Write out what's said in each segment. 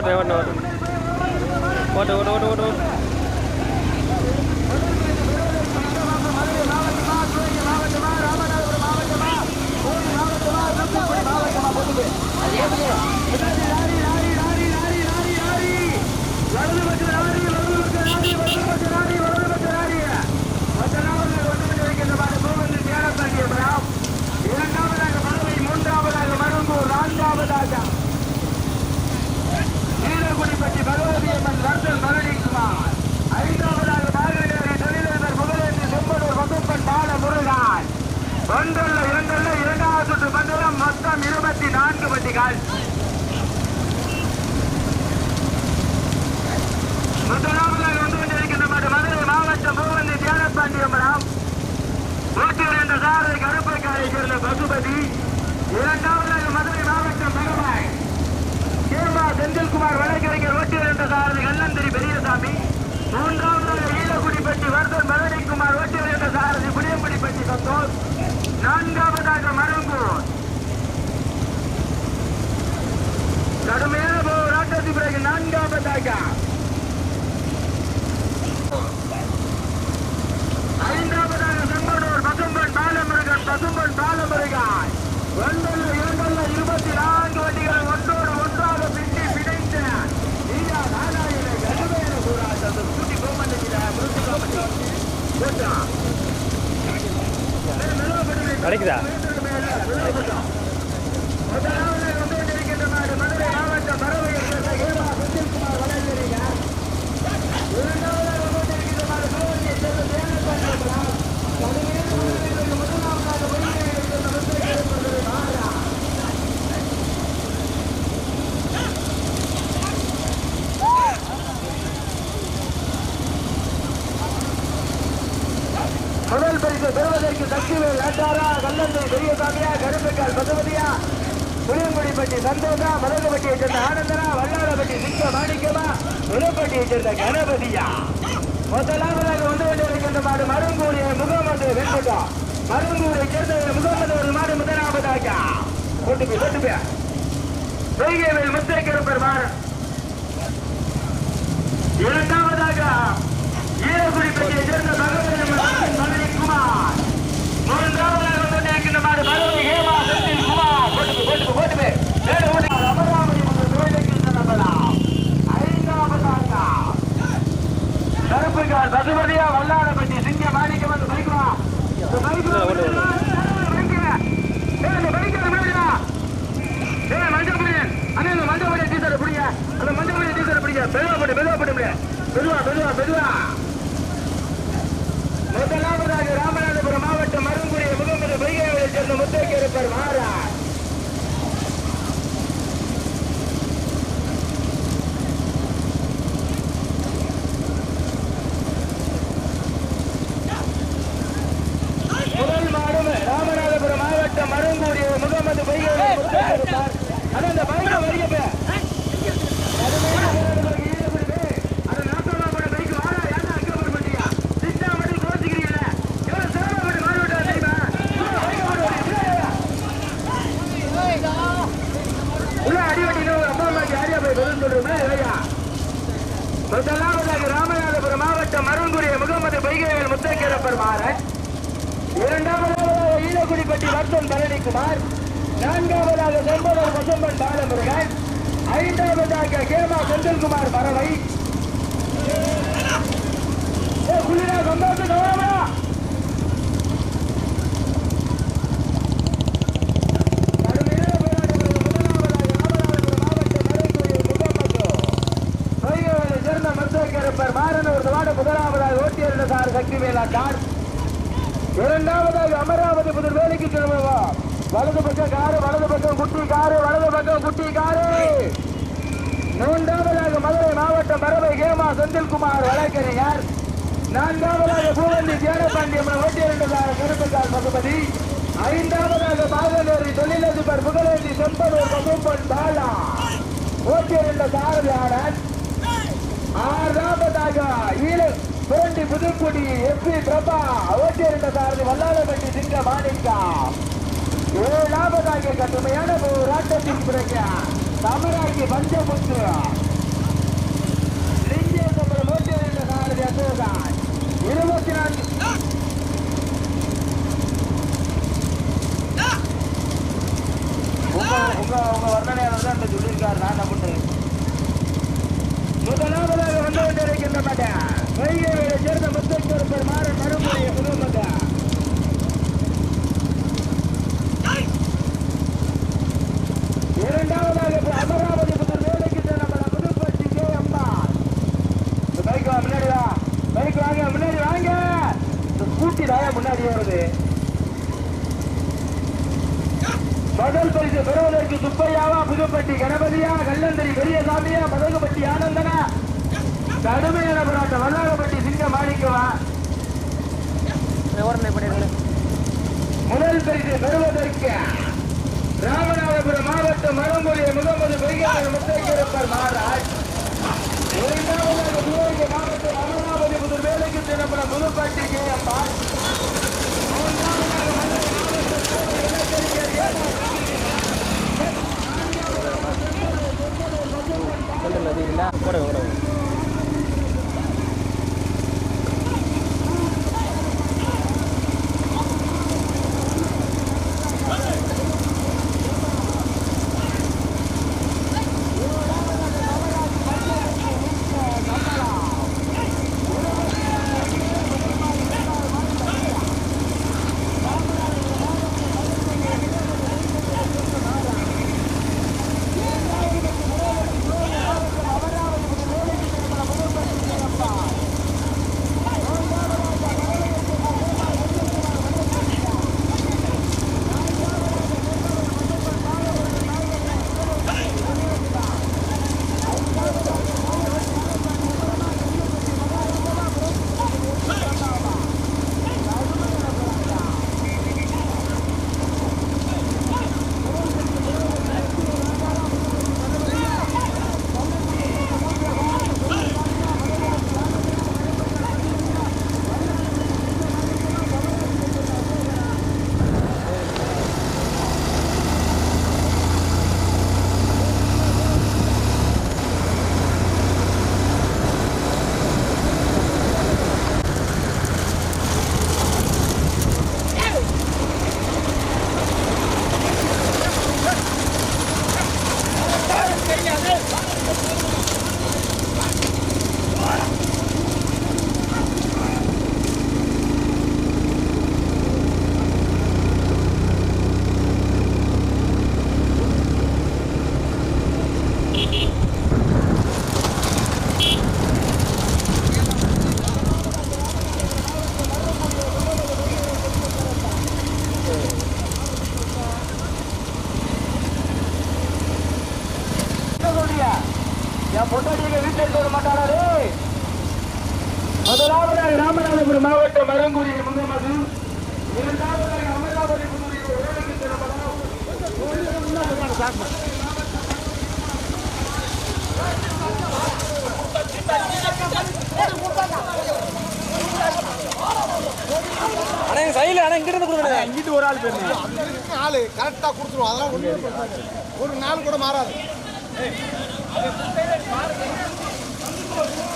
ఎవరు ఎవరు ఎవరు vote vote vote vote Santhosh நான்காவதாக மருங்கூர் கடுமையான போராட்டத்தின் பிறகு நான்காவதாக. ஐந்தாவதாக செம்பனூர் பசும்பன் பாலமுருகன் பசும்பன் பாலமுருகன். ஒன்றல்ல இரண்டல்ல இருபத்தி நான்கு வண்டிகளை ஒன்றோடு ஒன்றாக பின்னி பிணைத்த நீயா நாராயண கடுமையான போராட்டம் கூட்டி போக கிடைக்குதா முதலாவதாக வந்து கொண்டிருக்கின்ற மாடு மதுரை மாவட்டம் பறவையை சேர்ந்த ஏமா செந்தில்குமார் வழக்கறிஞர் இரண்டாவதாக வந்து கொண்டிருக்கின்ற மாடு சிவகங்கையை சேர்ந்த தேனப்பாண்டியபுரம் கடுமையான போராட்டத்திற்கு முதலாவதாக ஒருங்கிணைந்து சேர்ந்த முத்திரை மதுரை மாறா முதல் பரிசு பெறுவதற்கு சக்திவேல் ஆட்டாரா கல்லந்தை பெரியசாமியா கரும்புக்கால் பசுபதியா புளியங்குடிப்பட்டி சந்தோஷா மலகப்பட்டியை சேர்ந்த ஆனந்தரா வல்லாரப்பட்டி சிங்க மாணிக்கமா உலப்பட்டியை சேர்ந்த கணபதியா. முதலாவதாக வந்து கொண்டிருக்கின்ற மாடு மருங்கூரிய முகமது வெண்பட்டா. மருங்கூரை சேர்ந்த முகமது ஒரு மாடு முதலாவதாக. கொண்டு போய் பொய்கைவேல் போய். கருப்பர் முத்தேக்கருப்பர் மாறு இரண்டாவதாக ஈரகுடி பற்றிய சேர்ந்த பகவதி குமார். மூன்றாவது ஆக்குடிப்பட்டி வர்த்தன் பரணிக்குமார் நான்காவதாக செம்பவர் வசம்பன் பாலமுருகன் ஐந்தாவதாக கேமா செந்தில்குமார் பறவை குளிரா சந்தோஷம் கவனமா முதலாவதாக ஓட்டியிருந்த சார் சக்தி மேலா கார் இரண்டாவதாக அமராவதி புதர் வேலைக்கு கிளம்புவா. வலது பக்கம் காரு வலது பக்கம் குட்டி காரு வலது பக்கம் குட்டி காரு. மூன்றாவதாக மதுரை மாவட்டம் பரவை கேமா செந்தில்குமார் வழக்கறிஞர். நான்காவதாக பூவந்தி தியானபாண்டியம் ஓட்டியிருந்ததாக கருப்பக்கால் பகுபதி. ஐந்தாவதாக பாகநேரி தொழிலதிபர் புகழேந்தி செம்பலூர் பகுப்பன் பாலா. ஓட்டியிருந்த சாரதி ஆடன் ஆறாவதாக ஈழ புரண்டி புதுக்குடி எஸ்பி பிரபா ஓட்டியிருந்த சாரதி வல்லாளப்பட்டி சிங்க மாணிக்கா. ஏழாவதாக கடுமையான போராட்டத்தின் பிறகு தமிழாக்கி பஞ்சமுத்து லிங்கேசபுரம் ஓட்டியிருந்த சாரதி அசோகான் இருபத்தி நான்கு. உங்க உங்க வர்ணனையாளர் தான் சொல்லியிருக்காரு நான் நம்பிட்டு முதலாவதாக வந்து கொண்டிருக்கின்ற மாட்டேன் வைகையை சேர்ந்த முத்தொருப்பர் மாறன் மறுமுறை முதல் மாட்டேன் இரண்டாவதாக இப்ப அமராவதி புதர் வேலைக்கு சென்ற நம்ம புதுப்பட்டி கே அம்மா பைக் வா முன்னாடி வா. பைக் வாங்க முன்னாடி வாங்க. இந்த ஸ்கூட்டி தாயா முன்னாடி வருது முதல் பரிசு பெறுவதற்கு சுப்பையாவா புதுப்பட்டி கணபதியா கல்லந்தரி பெரியசாமியா மதகுப்பட்டி ஆனந்தனா கடுமையான போராட்டம். வல்லாகப்பட்டி சிங்க மாணிக்கவா? முதல் பரிசு பெறுவதற்கு ராமநாதபுரம் மாவட்டம் மரம்புரிய முகமது பெரியார் முத்தைக்கிருப்பர் மகாராஜ் என் பொண்டாட்டிங்க வீட்டுல இருக்க விட மாட்டாரா டேய்? முதலாவதாக ராமநாதபுரம் மாவட்டம் மரங்குடி முகமது. இரண்டாவதாக அமராவதி புதூரில் வேலைக்கு செல்லப்படும் அண்ணா சைடில் அண்ணா இங்கிருந்து கொடுங்க. இங்கிட்டு ஒரு ஆள் போயிருந்தேன் ஆளு கரெக்டாக கொடுத்துருவோம். அதெல்லாம் ஒன்றும் ஒரு நாள் கூட மாறாது. Thank you.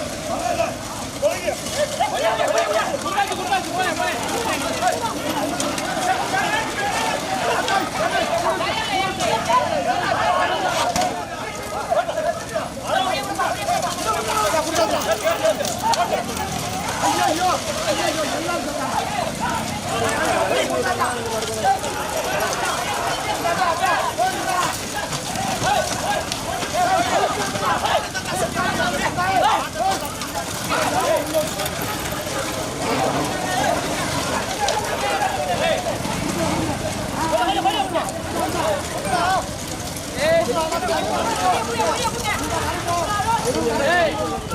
Ei!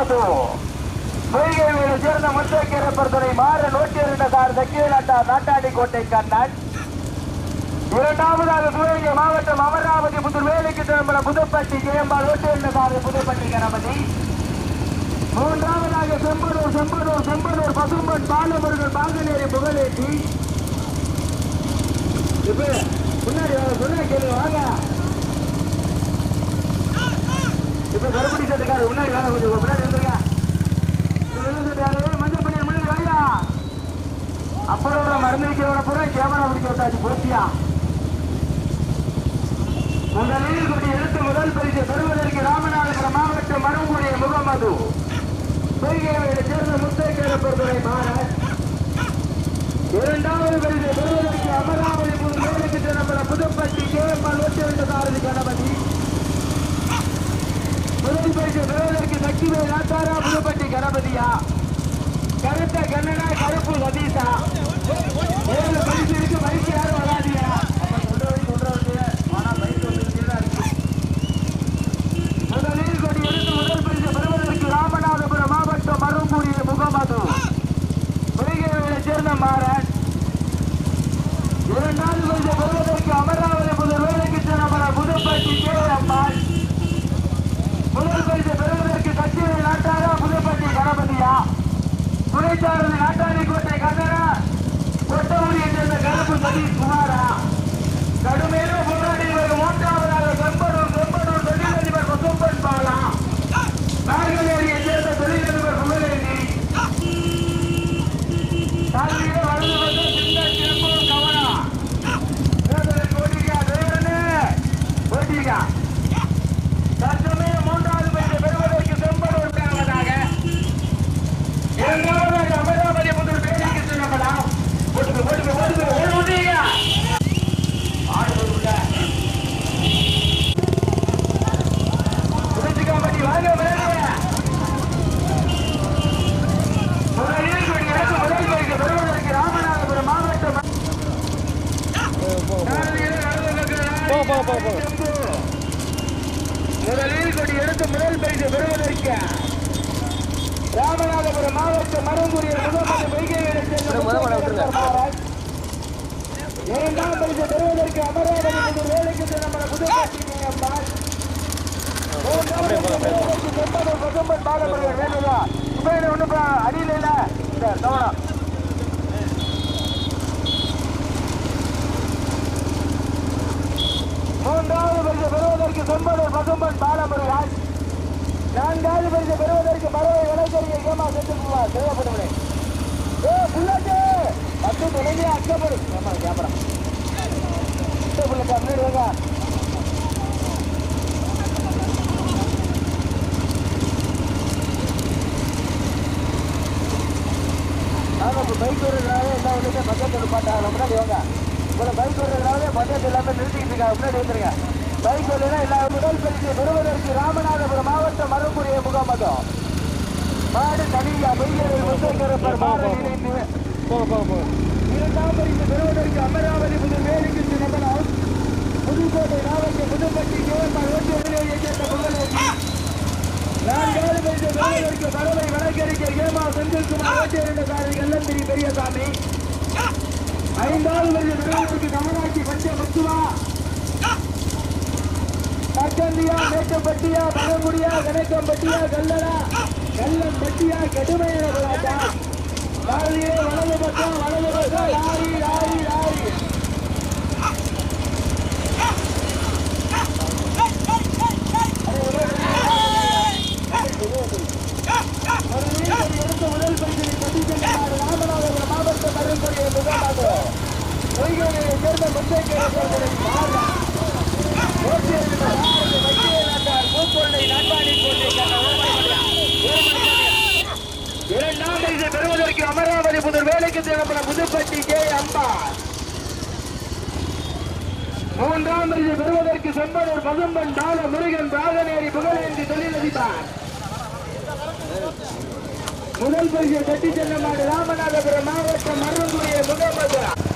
முகமது பொய்கைவியை சேர்ந்த முத்தக்கேரப்பர் மாற நோட்டியிருந்த சார் தக்கீழட்டா நாட்டாடி கண்ணன். இரண்டாவதாக சிவகங்கை மாவட்டம் அமராவதி புத்தூர் வேலைக்கு திரும்பல புதுப்பட்டி கேம்பால் ஓட்டியிருந்த சார் புதுப்பட்டி கணபதி. மூன்றாவதாக செம்பனூர் செம்பனூர் செம்பனூர் பசும்பன் பாலமுருகன் பாங்கநேரி புகழேற்றி முன்னாடி சொன்ன கேள்வி வாங்க இப்ப கருப்படி சட்டுக்காரு முன்னாடி வாங்க கொஞ்சம் முன்னாடி மஞ்சள் பண்ணி முன்னாடி மருந்து வைக்கிறவன பூரா கேமரா பிடிக்க விட்டாச்சு போச்சியா முதலில் கொண்டு எடுத்து முதல் பரிசு பெறுவதற்கு ராமநாதபுரம் மாவட்டம் மருங்குடி முகமது பொய்கையை சேர்ந்த இரண்டாவது பரிசு பெறுவதற்கு அமராவதி மேலுக்கு திரும்பின புதுப்பட்டி கேஎம்எல் ஒட்டியிருந்த சாரதி கணபதி. முதல் பரிசு பெறுவதற்கு சக்திவே நாட்டாரா புதுப்பட்டி கணபதியா? கருத்த கண்ணனா கருப்பு சதீஷா. ஏழு பரிசு யாரும் வராதியா அப்ப சொல்றவங்க சொல்றவங்க ஆனா பரிசு வந்துருக்கே தான் இருக்கு முதலில் கொடி எடுத்து முதல் பரிசு பெறுவதற்கு ராமநாதபுரம் மாவட்டம் மரும்பூரி முகமது பொய்கையை சேர்ந்த மாறன் இரண்டாவது பரிசு பெறுவதற்கு அமராவதி முதல் வேலைக்கு சென்ற புதுப்பட்டி கே அம்மாள் முதல் பரிசு பெறுவதற்கு கட்சியை நாட்டாரா புதுப்பட்டி கணபதியா துணைச்சாரதி நாட்டாணி கோட்டை கண்ணனா கொட்டமுடியை சேர்ந்த கருப்பு சதீஷ் குமாரா கடுமையான போராடி வரும் மூன்றாவதாக செம்பனூர் செம்பனூர் தொழிலதிபர் பசும்பன் பாலா நாகநேரியை சேர்ந்த தொழிலதிபர் புகழேந்தி தாழ்விலே வலது பக்கம் சின்ன திருப்பூர் கவனா தேர்தலில் போட்டிக்கா தேவனே போட்டிக்கா தற்சமயம் மூன்றாவது பரிசு பெறுவதற்கு செம்பனூர் முதலாவதாக இரண்டாவதாக அமராவதி முதல் வேலைக்கு செல்லப்படலாம் போட்டுக்கு போட்டுக்கு போட்டுக்கு ஓடு ஓடுங்க ஆடு போடுங்க புரிஞ்சுக்காமட்டி வாங்க மேலே முதலில் கொடி எடுத்து முதல் பரிசு பெறுவதற்கு ராமநாதபுரம் மாவட்டம் சாரதியில் நடந்து போ போ போ போ முதலில் கொடி எடுத்து முதல் பரிசு பெறுவதற்கு ராமநாதபுரம் மாவட்டம் மருங்குடியில் முகமது பொய்கையை சேர்ந்த முத முத விட்டுருங்க. இரண்டாம் பரிசு பெறுவதற்கு அமராவதி முதல் வேலைக்கு சென்ற புதுப்பட்டி அம்பாள் அப்படியே போங்க, அப்படியே போங்க. பசும்பன் பாலமுருகன் வேணுதா உபயோக ஒண்ணு அடியில் இல்ல இந்த கவனம் மூன்றாவது பரிசு பெறுவதற்கு செம்பனூர் பசும்பன் பாலமுருகன் நான்காவது பரிசு பெறுவதற்கு மரவை விளைச்சறிய ஏமா செஞ்சுக்குவார் தேவைப்படுகிறேன் ஏ புள்ளட்டு பத்து துணையே அக்கப்படும் ஏமா கேமரா புள்ளட்டா முன்னாடி வாங்க இப்போ பைக் வர்றதுனால என்ன வந்துட்டு பக்கத்தில் பாட்டாங்க முன்னாடி வாங்க. இப்போ பைக் வர்றதுனால பக்கத்து எல்லாமே நிறுத்திக்கிட்டு இருக்காங்க. முன்னாடி வந்துருங்க பைக் வரலாம் எல்லா முதல் பரிசு பெறுவதற்கு ராமநாதபுரம் மாவட்டம் மறுபுரிய முகாமதம் மாடு தனியா பொய்யரை முத்தக்கரப்பர் மாடு இரண்டாம் பரிசு பெறுவதற்கு அமராவதி புது வேலைக்கு சிதம்பரம் புதுக்கோட்டை மாவட்டம் புதுப்பட்டி கேஎம்ஆர் ஓட்டுநரையை சேர்ந்த புகழேந்தி நான்காவது பரிசு பெறுவதற்கு பறவை வழக்கறிஞர் கேமா செந்தில்குமார் ஓட்டியிருந்த சாரி எல்லம்பிரி பெரியசாமி ஐந்தாவது பரிசு பெறுவதற்கு தமிழ்நாட்டி பஞ்ச முத்துவா தக்கந்தியா மேட்டப்பட்டியா பழங்குடியா கணக்கம்பட்டியா கல்லடா? கல்லம்பட்டியா கடுமையான விளையாட்டா? பாரதியே வலது பக்கம் வலது பக்கம் லாரி லாரி லாரி எடுத்த முதல் பரிசினை பற்றி சென்றார் ராமநாதபுரம் மாவட்ட மருந்துடைய முகமாக பொய்கையை சேர்ந்த முத்தைக்கேரர்களை மாறா இரண்டாம் பரிசு பெறுவதற்கு அமராவதி முதல் வேலைக்கு தேவைப்பட புதுப்பட்டி கே அம்பா மூன்றாம் பரிசு பெறுவதற்கு செம்பனூர் பசும்பன் பால முருகன் பாகநேரி புகழேந்தி தொழிலதிபார். முதல் பரிசு கட்டி செல்லமாடு ராமநாதபுரம் மாவட்டம் மருந்துடைய முகமது